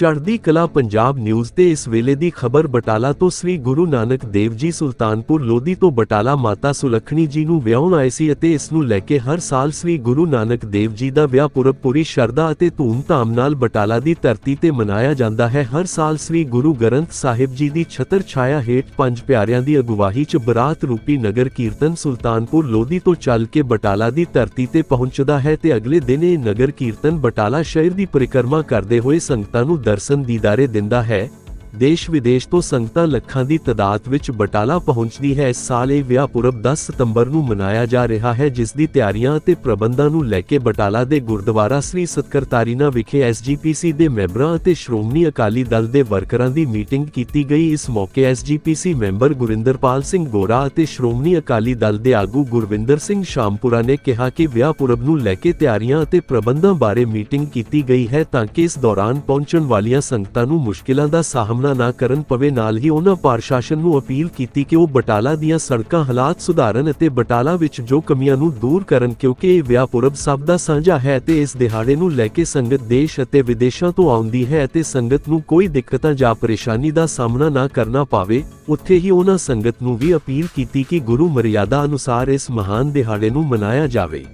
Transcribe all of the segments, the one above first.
ਚੜ੍ਹਦੀ ਕਲਾ ਪੰਜਾਬ ਨਿਊਜ਼ ਤੇ ਇਸ ਵੇਲੇ ਦੀ ਖਬਰ ਬਟਾਲਾ ਤੋਂ ਸ੍ਰੀ ਗੁਰੂ ਨਾਨਕ ਦੇਵ ਜੀ ਸੁਲਤਾਨਪੁਰ ਲੋਧੀ ਤੋਂ ਬਟਾਲਾ ਮਾਤਾ ਸੁਲੱਖਣੀ ਜੀ ਨੂੰ ਵਿਆਹੁਣ ਆਏ ਸੀ ਅਤੇ ਇਸ ਨੂੰ ਲੈ ਕੇ ਹਰ ਸਾਲ ਸ੍ਰੀ ਗੁਰੂ ਨਾਨਕ ਦੇਵ ਜੀ ਦਾ ਵਿਆਹ ਪੁਰਬ ਪੂਰੀ ਸ਼ਰਧਾ ਅਤੇ ਧੂਮ-ਧਾਮ ਨਾਲ ਬਟਾਲਾ ਦੀ ਧਰਤੀ ਤੇ ਮਨਾਇਆ ਜਾਂਦਾ ਹੈ। ਹਰ ਸਾਲ ਸ੍ਰੀ ਗੁਰੂ ਗ੍ਰੰਥ ਸਾਹਿਬ ਜੀ ਦੀ ਛਤਰ ਛਾਇਆ ਹੇਠ ਪੰਜ ਪਿਆਰਿਆਂ ਦੀ ਅਗਵਾਈ 'ਚ ਬਰਾਤ ਰੂਪੀ ਨਗਰ ਕੀਰਤਨ ਸੁਲਤਾਨਪੁਰ ਲੋਧੀ ਤੋਂ ਚੱਲ ਕੇ ਬਟਾਲਾ ਦੀ ਧਰਤੀ ਤੇ ਪਹੁੰਚਦਾ ਹੈ ਤੇ ਅਗਲੇ ਦਿਨ ਇਹ ਨਗਰ ਕੀਰਤਨ ਬਟਾਲਾ ਸ਼ਹਿਰ ਦੀ ਪਰਿਕਰਮਾ ਕਰਦੇ ਹੋਏ ਸੰਗਤਾਂ ਨੂੰ ਦਰਸ਼ਨ ਦੀਦਾਰੇ ਦਿੰਦਾ ਹੈ। ਦੇਸ਼ ਵਿਦੇਸ਼ ਤੋਂ ਸੰਗਤਾਂ ਲੱਖਾਂ ਦੀ ਤਦਾਦ ਵਿੱਚ ਬਟਾਲਾ ਪਹੁੰਚਦੀ ਹੈ। ਇਸ ਸਾਲ ਇਹ ਵਿਆਹ ਪੁਰਬ 10 ਸਤੰਬਰ ਨੂੰ ਮਨਾਇਆ ਜਾ ਰਿਹਾ ਹੈ, ਜਿਸ ਦੀ ਤਿਆਰੀਆਂ ਅਤੇ ਪ੍ਰਬੰਧਾਂ ਨੂੰ ਲੈ ਕੇ ਬਟਾਲਾ ਦੇ ਗੁਰਦੁਆਰਾ ਸ੍ਰੀ ਸਤਕਰਤਾਰੀਨਾ ਵਿਖੇ ਐਸਜੀਪੀਸੀ ਦੇ ਮੈਂਬਰਾਂ ਅਤੇ ਸ਼੍ਰੋਮਣੀ ਅਕਾਲੀ ਦਲ ਦੇ ਵਰਕਰਾਂ ਦੀ ਮੀਟਿੰਗ ਕੀਤੀ ਗਈ। ਇਸ ਮੌਕੇ ਐਸਜੀਪੀਸੀ ਮੈਂਬਰ ਗੁਰਿੰਦਰਪਾਲ ਸਿੰਘ ਗੋਰਾ ਅਤੇ ਸ਼੍ਰੋਮਣੀ ਅਕਾਲੀ ਦਲ ਦੇ ਆਗੂ ਗੁਰਵਿੰਦਰ ਸਿੰਘ ਸ਼ਾਮਪੁਰਾ ਨੇ ਕਿਹਾ ਕਿ ਵਿਆਹ ਪੁਰਬ ਨੂੰ ਲੈ ਕੇ ਤਿਆਰੀਆਂ ਅਤੇ ਪ੍ਰਬੰਧਾਂ ਬਾਰੇ ਮੀਟਿੰਗ ਕੀਤੀ ਗਈ ਹੈ ਤਾਂ ਕਿ ਇਸ ਦੌਰਾਨ ਪਹੁੰਚਣ ਵਾਲੀਆਂ ਸੰਗਤਾਂ ਨੂੰ ਮੁਸ਼ਕਿਲਾਂ ਦਾ ਸਾਹਮਣਾ ਨਾ ਕਰਨ ਪਵੇ, ਨਾਲ ਹੀ ਉਹਨਾਂ ਪ੍ਰਸ਼ਾਸਨ ਨੂੰ ਅਪੀਲ ਕੀਤੀ ਕਿ ਉਹ ਬਟਾਲਾ ਦੀਆਂ ਸੜਕਾਂ ਹਾਲਾਤ ਸੁਧਾਰਨ ਅਤੇ ਬਟਾਲਾ ਵਿੱਚ ਜੋ ਕਮੀਆਂ ਨੂੰ ਦੂਰ ਕਰਨ, ਕਿਉਂਕਿ ਇਹ ਵਿਆਹ ਪੁਰਬ ਸਭ ਦਾ ਸਾਂਝਾ ਹੈ ਤੇ ਇਸ ਦਿਹਾੜੇ ਨੂੰ ਲੈ ਕੇ ਸੰਗਤ ਦੇਸ਼ ਅਤੇ ਵਿਦੇਸ਼ਾਂ ਤੋਂ ਆਉਂਦੀ ਹੈ ਅਤੇ ਸੰਗਤ ਨੂੰ ਕੋਈ ਦਿੱਕਤਾਂ ਜਾਂ ਪਰੇਸ਼ਾਨੀ ਦਾ ਸਾਹਮਣਾ ਨਾ ਕਰਨਾ ਪਾਵੇ, ਉੱਥੇ ਹੀ ਉਹਨਾਂ ਸੰਗਤ ਨੂੰ ਵੀ ਅਪੀਲ ਕੀਤੀ ਕਿ ਗੁਰੂ ਮਰਿਆਦਾ ਅਨੁਸਾਰ ਇਸ ਮਹਾਨ ਦਿਹਾੜੇ ਨੂੰ ਮਨਾਇਆ ਜਾਵੇ।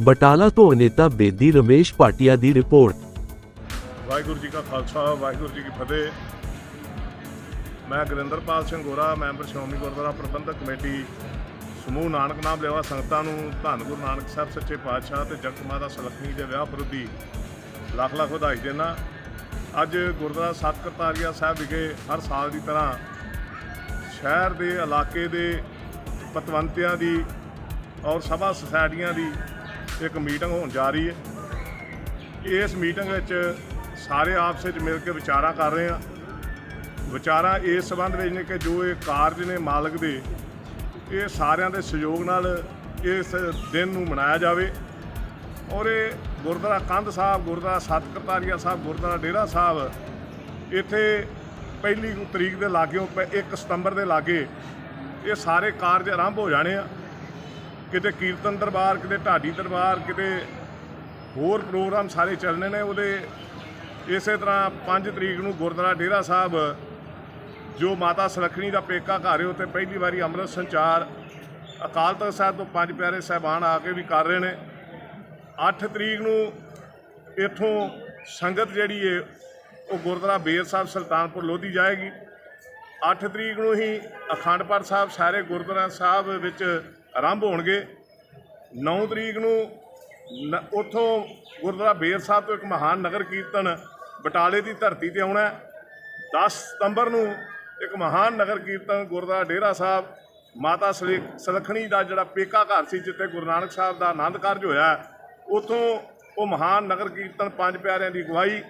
ਬਟਾਲਾ ਤੋਂ ਅਨੇਤਾ ਬੇਦੀ ਰਮੇਸ਼ ਪਾਟਿਆ ਦੀ ਰਿਪੋਰਟ। ਵਾਹਿਗੁਰੂ ਜੀ ਕਾ ਖਾਲਸਾ, ਵਾਹਿਗੁਰੂ ਜੀ ਕੀ ਫਤਿਹ। ਮੈਂ ਗੁਰਿੰਦਰਪਾਲ ਸਿੰਘ ਗੋਰਾ, ਮੈਂਬਰ ਸ਼੍ਰੋਮਣੀ ਗੁਰਦੁਆਰਾ ਪ੍ਰਬੰਧਕ ਕਮੇਟੀ, ਸਮੂਹ ਨਾਨਕ ਨਾਮ ਲੈਵਾ ਸੰਗਤਾਂ ਨੂੰ, ਧੰਨ ਗੁਰੂ ਨਾਨਕ ਸਾਹਿਬ, ਸੱਚੇ ਪਾਤਸ਼ਾਹ ਤੇ ਜਗਤ ਮਾਤਾ ਸਲੱਖਣੀ ਦੇ ਵਿਆਹ ਪ੍ਰਤੀ ਲੱਖ ਲੱਖ ਵਧਾਈ ਦੇਣਾ। ਅੱਜ ਗੁਰਦੁਆਰਾ ਸਤ ਸਤਕਰਤਾਰੀਆ ਸਾਹਿਬ ਵਿਖੇ ਹਰ ਸਾਲ ਦੀ ਤਰ੍ਹਾਂ ਸ਼ਹਿਰ ਦੇ ਇਲਾਕੇ ਦੇ ਪਤਵੰਤਿਆਂ ਦੀ ਔਰ ਸਭਾ ਸੁਸਾਇਟੀਆਂ ਦੀ ਇੱਕ ਮੀਟਿੰਗ ਹੋਣ ਜਾ ਰਹੀ ਹੈ। ਇਸ ਮੀਟਿੰਗ ਵਿੱਚ ਸਾਰੇ ਆਪਸ ਵਿੱਚ ਮਿਲ ਕੇ ਵਿਚਾਰਾਂ ਕਰ ਰਹੇ ਆ ਵਿਚਾਰਾਂ ਇਸ ਸੰਬੰਧ ਵਿੱਚ ਨੇ ਕਿ ਜੋ ਇਹ ਕਾਰਜ ਨੇ ਮਾਲਕ ਦੇ, ਇਹ ਸਾਰਿਆਂ ਦੇ ਸਹਿਯੋਗ ਨਾਲ ਇਸ ਦਿਨ ਨੂੰ ਮਨਾਇਆ ਜਾਵੇ। ਔਰ ਇਹ ਗੁਰਦੁਆਰਾ ਕੰਧ ਸਾਹਿਬ, ਗੁਰਦੁਆਰਾ ਸਤਕਰਤਾਰੀਆ ਸਾਹਿਬ, ਗੁਰਦੁਆਰਾ ਡੇਰਾ ਸਾਹਿਬ, ਇੱਥੇ ਪਹਿਲੀ ਤਰੀਕ ਦੇ ਲਾਗਿਓਂ 1 ਸਤੰਬਰ ਦੇ ਲਾਗੇ ਇਹ ਸਾਰੇ ਕਾਰਜ ਆਰੰਭ ਹੋ ਜਾਣੇ ਆ। ਕਿਤੇ ਕੀਰਤਨ ਦਰਬਾਰ, ਕਿਤੇ ਢਾਡੀ ਦਰਬਾਰ, ਕਿਤੇ ਹੋਰ ਪ੍ਰੋਗਰਾਮ ਸਾਰੇ ਚੱਲਣੇ ਨੇ। ਉਹਦੇ ਇਸੇ ਤਰ੍ਹਾਂ 5 ਤਰੀਕ ਨੂੰ ਗੁਰਦੁਆਰਾ ਡੇਰਾ ਸਾਹਿਬ ਜੋ ਮਾਤਾ ਸੁਲੱਖਣੀ ਦਾ ਪੇਕਾ ਘਰ ਹੈ, ਉੱਥੇ ਪਹਿਲੀ ਵਾਰੀ ਅੰਮ੍ਰਿਤ ਸੰਚਾਰ ਅਕਾਲ ਤਖਤ ਸਾਹਿਬ ਤੋਂ ਪੰਜ ਪਿਆਰੇ ਸਾਹਿਬਾਨ ਆ ਕੇ ਵੀ ਕਰ ਰਹੇ ਨੇ। 8 ਤਰੀਕ ਨੂੰ ਇੱਥੋਂ ਸੰਗਤ ਜਿਹੜੀ ਹੈ, ਉਹ ਗੁਰਦੁਆਰਾ ਬੇਰ ਸਾਹਿਬ ਸੁਲਤਾਨਪੁਰ ਲੋਧੀ ਜਾਏਗੀ। 8 ਤਰੀਕ ਨੂੰ ਹੀ ਅਖੰਡ ਪਾਠ ਸਾਹਿਬ ਸਾਰੇ ਗੁਰਦੁਆਰਾ ਸਾਹਿਬ ਵਿੱਚ ਆਰੰਭ ਹੋਣਗੇ। 9 ਤਰੀਕ ਨੂੰ ਨ- ਉੱਥੋਂ ਗੁਰਦੁਆਰਾ ਬੇਰ ਸਾਹਿਬ ਤੋਂ ਇੱਕ ਮਹਾਨ ਨਗਰ ਕੀਰਤਨ ਬਟਾਲੇ ਦੀ ਧਰਤੀ ਤੇ ਆਉਣਾ ਹੈ। 10 ਸਤੰਬਰ ਨੂੰ ਇੱਕ ਮਹਾਨ ਨਗਰ ਕੀਰਤਨ ਗੁਰਦੁਆਰਾ ਡੇਰਾ ਸਾਹਿਬ, ਮਾਤਾ ਸਲੇ- ਸੁਲੱਖਣੀ ਦਾ ਜਿਹੜਾ ਪੇਕਾ ਘਰ ਸੀ, ਜਿੱਥੇ ਗੁਰੂ ਨਾਨਕ ਸਾਹਿਬ ਦਾ ਆਨੰਦ ਕਾਰਜ ਹੋਇਆ, ਉੱਥੋਂ ਉਹ ਮਹਾਨ ਨਗਰ ਕੀਰਤਨ ਪੰਜ ਪਿਆਰਿਆਂ ਦੀ ਅਗਵਾਈ,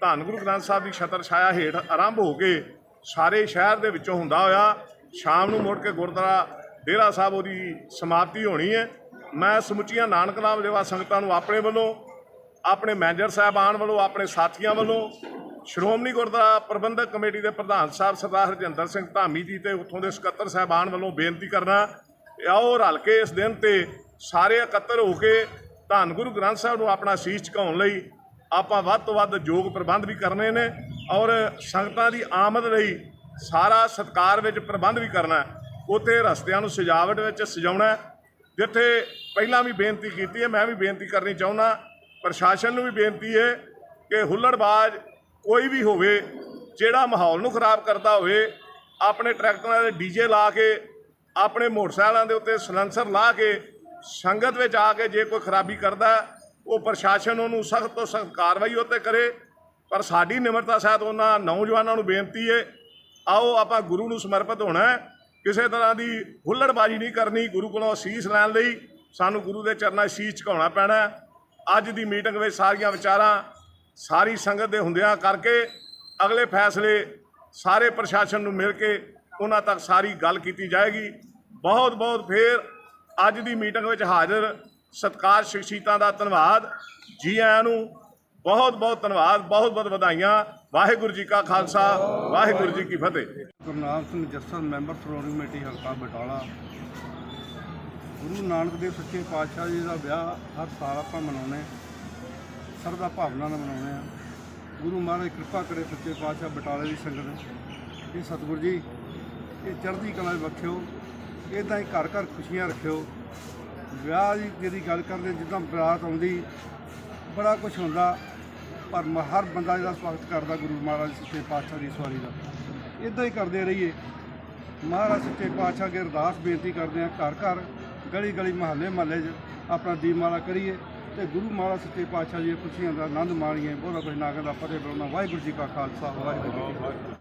ਧੰਨ ਗੁਰੂ ਗ੍ਰੰਥ ਸਾਹਿਬ ਦੀ ਛਤਰ ਛਾਇਆ ਹੇਠ ਆਰੰਭ ਹੋ ਕੇ ਸਾਰੇ ਸ਼ਹਿਰ ਦੇ ਵਿੱਚੋਂ ਹੁੰਦਾ ਹੋਇਆ, ਸ਼ਾਮ ਨੂੰ ਮੁੜ ਕੇ ਗੁਰਦੁਆਰਾ ਡੇਰਾ ਸਾਹਿਬ ਉਹਦੀ ਸਮਾਪਤੀ ਹੋਣੀ ਹੈ। ਮੈਂ ਸਮੁੱਚੀਆਂ ਨਾਨਕ ਨਾਮ ਲੇਵਾ ਸੰਗਤਾਂ ਨੂੰ ਆਪਣੇ ਵੱਲੋਂ, ਆਪਣੇ ਮੈਨੇਜਰ ਸਾਹਿਬਾਨ ਵੱਲੋਂ, ਆਪਣੇ ਸਾਥੀਆਂ ਵੱਲੋਂ ਸ਼੍ਰੋਮਣੀ ਗੁਰਦੁਆਰਾ ਪ੍ਰਬੰਧਕ ਕਮੇਟੀ ਦੇ ਪ੍ਰਧਾਨ ਸਾਹਿਬ ਸਰਦਾਰ ਹਰਜਿੰਦਰ ਸਿੰਘ ਧਾਮੀ ਜੀ ਤੇ ਉੱਥੋਂ ਦੇ ਸਕੱਤਰ ਸਾਹਿਬਾਨ ਵੱਲੋਂ ਬੇਨਤੀ ਕਰਨਾ ਆਓ ਰਲ ਕੇ ਇਸ ਦਿਨ ਤੇ ਸਾਰੇ ਇਕੱਤਰ ਹੋ ਕੇ ਧੰਨ ਗੁਰੂ ਗ੍ਰੰਥ ਸਾਹਿਬ ਨੂੰ ਆਪਣਾ ਸੀਸ ਝੁਕਾਉਣ ਲਈ ਆਪਾਂ ਵੱਧ ਤੋਂ ਵੱਧ ਯੋਗ ਪ੍ਰਬੰਧ ਵੀ ਕਰਨੇ ਨੇ ਔਰ ਸੰਗਤਾਂ ਦੀ ਆਮਦ ਲਈ ਸਾਰਾ ਸਤਕਾਰ ਵਿੱਚ ਪ੍ਰਬੰਧ ਵੀ ਕਰਨਾ ਹੈ। ਉੱਥੇ ਰਸਤਿਆਂ ਨੂੰ ਸਜਾਵਟ ਵਿੱਚ ਸਜਾਉਣਾ ਜਿੱਥੇ ਪਹਿਲਾਂ ਵੀ ਬੇਨਤੀ ਕੀਤੀ ਹੈ, ਮੈਂ ਵੀ ਬੇਨਤੀ ਕਰਨੀ ਚਾਹੁੰਦਾ, ਪ੍ਰਸ਼ਾਸਨ ਨੂੰ ਵੀ ਬੇਨਤੀ ਹੈ ਕਿ ਹੁੱਲੜਬਾਜ਼ ਕੋਈ ਵੀ ਹੋਵੇ, ਜਿਹੜਾ ਮਾਹੌਲ ਨੂੰ ਖਰਾਬ ਕਰਦਾ ਹੋਵੇ, ਆਪਣੇ ਟਰੈਕਟਰਾਂ ਦੇ ਡੀਜੇ ਲਾ ਕੇ, ਆਪਣੇ ਮੋਟਰਸਾਈਕਲਾਂ ਦੇ ਉੱਤੇ ਸਲੈਂਸਰ ਲਾ ਕੇ, ਸੰਗਤ ਵਿੱਚ ਆ ਕੇ ਜੇ ਕੋਈ ਖਰਾਬੀ ਕਰਦਾ, ਉਹ ਪ੍ਰਸ਼ਾਸਨ ਉਹਨੂੰ ਸਖਤ ਤੋਂ ਸਖਤ ਕਾਰਵਾਈ ਉੱਤੇ ਕਰੇ। ਪਰ ਸਾਡੀ ਨਿਮਰਤਾ ਸਹਿਤ ਉਹਨਾਂ ਨੌਜਵਾਨਾਂ ਨੂੰ ਬੇਨਤੀ ਹੈ, ਆਓ ਆਪਾਂ ਗੁਰੂ ਨੂੰ ਸਮਰਪਿਤ ਹੋਣਾ ਕਿਸੇ ਤਰ੍ਹਾਂ ਦੀ ਹੁੱਲੜਬਾਜ਼ੀ ਨਹੀਂ ਕਰਨੀ, ਗੁਰੂ ਕੋਲੋਂ ਅਸੀਸ ਲੈਣ ਲਈ ਸਾਨੂੰ ਗੁਰੂ ਦੇ ਚਰਨਾਂ 'ਚ ਸੀਸ ਝੁਕਾਉਣਾ ਪੈਣਾ ਅੱਜ ਦੀ ਮੀਟਿੰਗ ਵਿੱਚ ਸਾਰੀਆਂ ਵਿਚਾਰਾਂ ਸਾਰੀ ਸੰਗਤ ਦੇ ਹੁੰਦਿਆਂ ਕਰਕੇ ਅਗਲੇ ਫੈਸਲੇ ਸਾਰੇ ਪ੍ਰਸ਼ਾਸਨ ਨੂੰ ਮਿਲ ਕੇ ਉਹਨਾਂ ਤੱਕ ਸਾਰੀ ਗੱਲ ਕੀਤੀ ਜਾਏਗੀ। ਬਹੁਤ ਬਹੁਤ ਫੇਰ ਅੱਜ ਦੀ ਮੀਟਿੰਗ ਵਿੱਚ ਹਾਜ਼ਰ ਸਤਕਾਰ ਸ਼ਖਸੀਅਤਾਂ ਦਾ ਧੰਨਵਾਦ। ਜੀ ਆਇਆਂ ਨੂੰ ਬਹੁਤ ਬਹੁਤ ਧੰਨਵਾਦ, ਬਹੁਤ ਬਹੁਤ ਵਧਾਈਆਂ। ਵਾਹਿਗੁਰੂ ਜੀ ਕਾ ਖਾਲਸਾ, ਵਾਹਿਗੁਰੂ ਜੀ ਕੀ ਫਤਿਹ। ਗੁਰਨਾਮ ਸਿੰਘ ਜੱਸਲ ਮੈਂਬਰ ਸ਼੍ਰੋਮਣੀ ਕਮੇਟੀ, ਹਲਕਾ ਬਟਾਲਾ। ਗੁਰੂ ਨਾਨਕ ਦੇਵ ਸੱਚੇ ਪਾਤਸ਼ਾਹ ਜੀ ਦਾ ਵਿਆਹ ਹਰ ਸਾਲ ਆਪਾਂ ਮਨਾਉਂਦੇ ਸਰਦਾ ਭਾਵਨਾ ਨਾਲ ਮਨਾਉਂਦੇ ਆ ਗੁਰੂ ਮਹਾਰਾਜ ਕਿਰਪਾ ਕਰੇ ਸੱਚੇ ਪਾਤਸ਼ਾਹ ਬਟਾਲੇ ਦੀ ਸੰਗਤ ਇਹ ਸਤਿਗੁਰ ਜੀ, ਇਹ ਚੜ੍ਹਦੀ ਕਲਾ ਵਿੱਚ ਬਖਸ਼ਿਓ। ਇਦਾਂ ਹੀ ਘਰ ਘਰ ਖੁਸ਼ੀਆਂ ਰੱਖਿਓ। ਵਿਆਹ ਦੀ ਜਿਹੜੀ ਗੱਲ ਕਰਦੇ, ਜਿੱਦਾਂ ਬਰਾਤ ਆਉਂਦੀ, ਬੜਾ ਕੁਝ ਹੁੰਦਾ। ਪਰ ਮ- ਹਰ ਬੰਦਾ ਜਿਹੜਾ ਸਵਾਗਤ ਕਰਦਾ ਗੁਰੂ ਮਹਾਰਾਜ ਸੱਚੇ ਪਾਤਸ਼ਾਹ ਦੀ ਸਵਾਰੀ ਦਾ। ਇਦਾਂ ਹੀ ਕਰਦੇ ਰਹੀਏ। ਮਹਾਰਾਜ ਸੱਚੇ ਪਾਤਸ਼ਾਹ ਅੱਗੇ ਅਰਦਾਸ ਬੇਨਤੀ ਕਰਦੇ ਆ ਘਰ ਘਰ ਗਲੀ ਗਲੀ ਮਹੱਲੇ ਮਹੱਲੇ 'ਚ ਆਪਣਾ ਦੀਪਮਾਲਾ ਕਰੀਏ। ਤੇ ਗੁਰੂ ਮਹਾਰਾਜ ਸੱਚੇ ਪਾਤਸ਼ਾਹ ਜੀ ਦੀਆਂ ਖੁਸ਼ੀਆਂ ਦਾ ਆਨੰਦ ਮਾਣੀਏ। ਬਹੁਤਾ ਕੁਝ ਨਾ ਕਹਿੰਦਾ ਫਤਿਹ ਬੁਲਾਉਣਾ ਵਾਹਿਗੁਰੂ ਜੀ ਕਾ ਖਾਲਸਾ, ਵਾਹਿਗੁਰੂ ਜੀ ਕੀ ਫਤਿਹ।